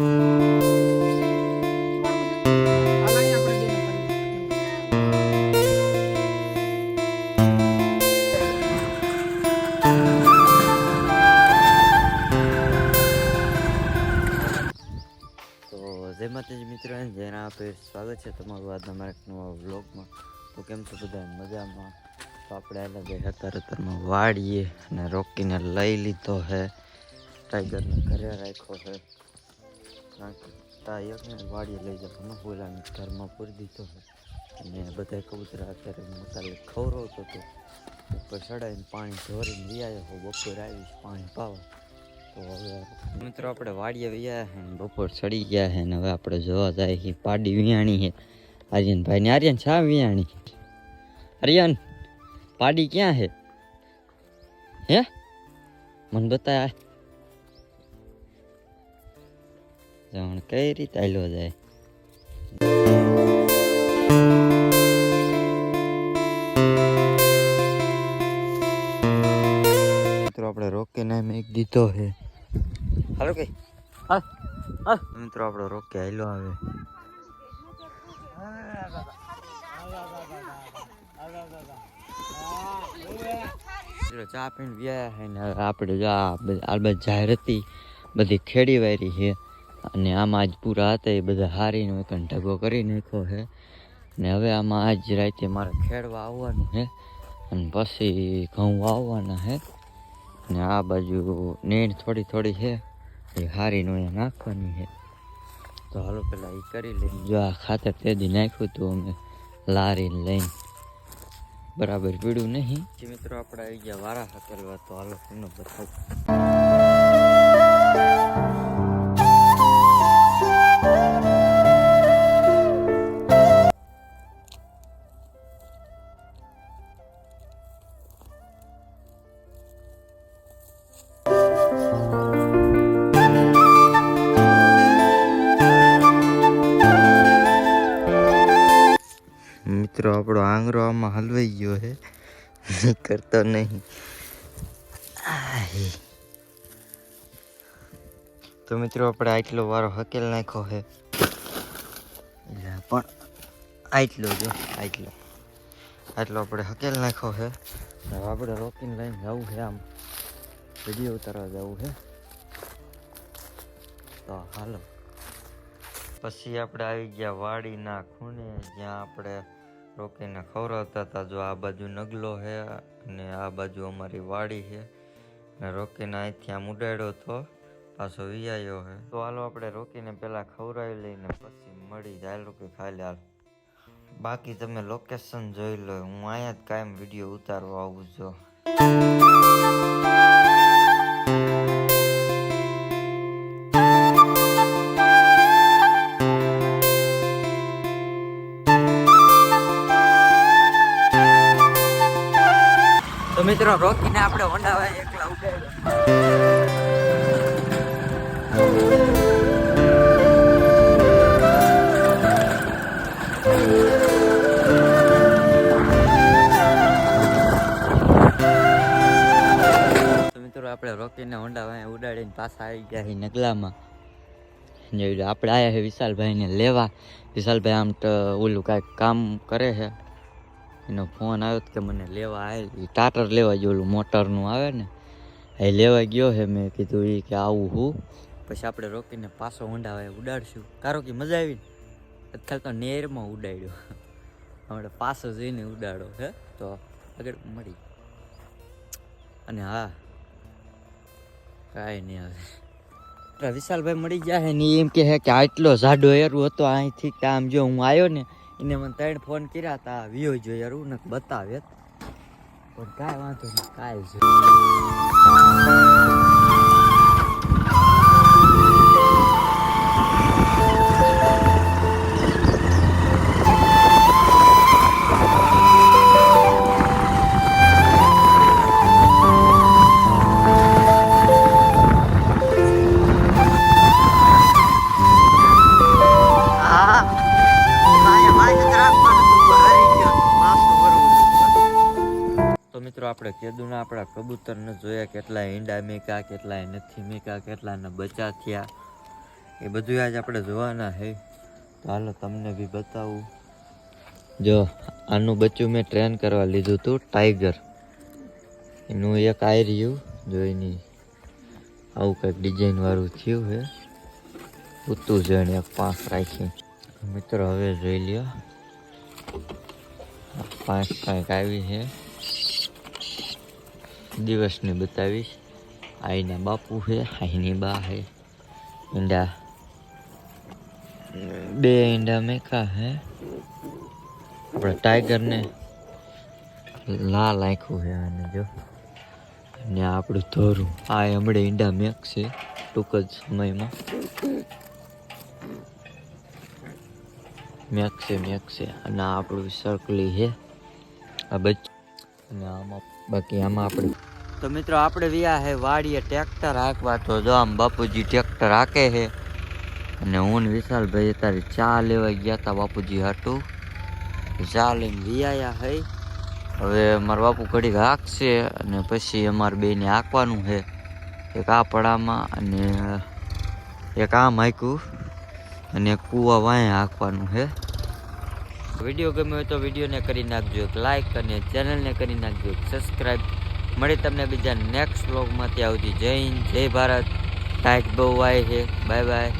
જય માતાજી મિત્રો જેના આપે સ્વાગત છે તમારું આજના મારા નવા વ્લોગમાં. તો કેમ છો બધા? મજામાં? તો આપણે આલા ભાઈ અત્યારે અત્યારમાં વાળીએ અને રોકીને લઈ લીધો છે ટાઈગરને ઘરે રાખ્યો છે કારણ કે વાડીએ લઈ જવાનો બોલાને ઘરમાં પૂરી દીધો. અને બધા કબૂતરા અત્યારે મસાલે ખવડાવતો હતો ઉપર ચડાવીને પાણી ઢોરીને લઈ આવ્યો. બપોર આવીશ, પાણી પાવા. તો હવે મિત્રો આપણે વાડીએ વ્યા છે બપોર ચડી ગયા છે ને હવે આપણે જોવા જાય કે પાડી વિયાણી છે આર્યનભાઈ ને આર્યન શા વિયાણી આર્યન, પાડી ક્યાં છે હે? મને બતાય જાણ કઈ રીતે આલ્યો જાય? મિત્રો આપણે રોકે નામ એક દીધો છે. હાલો કઈ હા હા. મિત્રો આપણો રોકે હાલો આવે. ચા પીને વ્યા છે ને હવે આપણે જો આ બધી જાહેર હતી બધી ખેડી વાયરી છે. અને આમાં આજ પૂરા હતા, એ બધા હારીને એક ઢગો કરી નાખ્યો છે. ને હવે આમાં આજ રાતે મારે ખેડવા આવવાનું છે. અને પછી ઘઉં વાવવાના છે. ને આ બાજુ નેણ થોડી થોડી છે. એ હારીનું એ નાખવાની છે. તો હાલો પેલા એ કરી લઈને જો આ ખાતર તે દી નાખ્યું હતું અમે લારીને લઈને. બરાબર પીડ્યું નહીં. જે મિત્રો, આપણે આવી ગયા વારા હાકરવા તો હાલો તમને બતાવ. આંગરો આમાં હલવાઈ ગયો છે કરતો નહીં. તો મિત્રો આપણે આટલો વારો હકેલ નાખ્યો એટલે પણ આટલો જો આટલો આટલો આપણે હકેલ નાખ્યો હવે આપણે રોકીને લઈને જવું છે આમ વીડિયો ઉતારવા જવું છે તો હાલો પછી આપણે આવી ગયા વાડીના ખૂણે જ્યાં આપણે રોકીને ખવડાવતા હતા, જો આ બાજુ નગલો છે અને આ બાજુ અમારી વાડી છે ને રોકીને અહીંથી આમ ઉડાડ્યો તો પાછો વિયાયો છે તો હાલો આપણે રોકીને પહેલાં ખવડાવી લઈને પછી મળી જાય. રોકી ખાઈ લે હાલ. બાકી તમે લોકેશન જોઈ લો. હું અહીંયા જ કાયમ વીડિયો ઉતારવા આવું છું. મિત્રો, રોકીને આપણે હોંડાવા એકલા મિત્રો, આપણે રોકીને હોંડા વાય ઉડાડીને પાછા આવી ગયા છે નગલામાં. આપણે આવ્યા છે વિશાલભાઈને લેવા. વિશાલભાઈ આમ તો ઓલું કાંઈક કામ કરે છે. એનો ફોન આવ્યો કે મને લેવા આવે ટાટર લેવા ગયો, ઓલું મોટરનું આવે ને, એ લેવા ગયો હે મેં કીધું એ કે આવું હું. પછી આપણે રોકીને પાછો ઊંડા ઉડાડશું. કારો કે મજા આવી અત્યારે તો નેરમાં ઉડાડ્યો. હમણાં પાછો જઈને ઉડાડો હે. તો આગળ મળી. અને હા, કાંઈ નહીં પેલા વિશાલભાઈ મળી ગયા હે ને એમ છે કે આટલો જાડો એરું હતો અહીંથી કે આમ જો હું આવ્યો ને એને મને ત્રણ ફોન કર્યા હતા. વિયો જો એરું ને બતાવે. પણ કાંઈ વાંધો નહીં, કાંઈ જ. આપણે કેદુના આપણા કબૂતરને જોયા કેટલા ઈંડા મેકા કેટલા નથી મેકા કેટલાને બચા થયા. એ બધું આજ આપણે જોવાના છે તો હાલો તમને બી બતાવું. જો, આનું બચ્ચું મેં ટ્રેન કરવા લીધું હતું ટાઈગર એનું એક આઈ રહ્યું જો એની આવું કંઈક ડિઝાઇનવાળું થયું છે ઉતું છે એને એક પાંખ રાખી. મિત્રો, હવે જોઈ લ્યો. પાંચ કાંઈક આવી છે દિવસની બતાવીશ. આઈના બાપુ છે, આઈની બા છે. ઈંડા. બે ઈંડા મેકા હે. આપણે ટાઈગરને લાલ આંખું છે આને જો. ને આપણું ધોરું. આ હમણાં ઈંડા મેકશે ટૂંક જ સમયમાં. મેકશે મેકશે. અને આપણું સર્કલી છે. આ બચ અને આમાં બાકી આમાં આપણે તો મિત્રો, આપણે વ્યા હે વાડીએ ટ્રેક્ટર હાંકવા. તો જો આમ બાપુજી ટ્રેક્ટર હાંકે છે અને હું વિશાલભાઈ અત્યારે ચા લેવા ગયા હતા બાપુજી હાટું. ચા લઈને વ્યાયા હે. હવે મારા બાપુ ઘડીક હાંકશે અને પછી અમારે બેને હાંકવાનું છે એક આ પડામાં અને એક આમ હાંક્યું. અને કૂવા વાંહે હાંકવાનું છે વીડિયો ગમ્યો હોય તો વિડીયોને કરી નાખજો, એક લાઇક અને ચેનલને કરી નાખજો, એક સબસ્ક્રાઈબ મળી તમને બીજા નેક્સ્ટ વ્લોગમાં ત્યાં સુધી જય હિન્દ, જય ભારત. ટાઈટ બહુ વાય છે. Bye bye.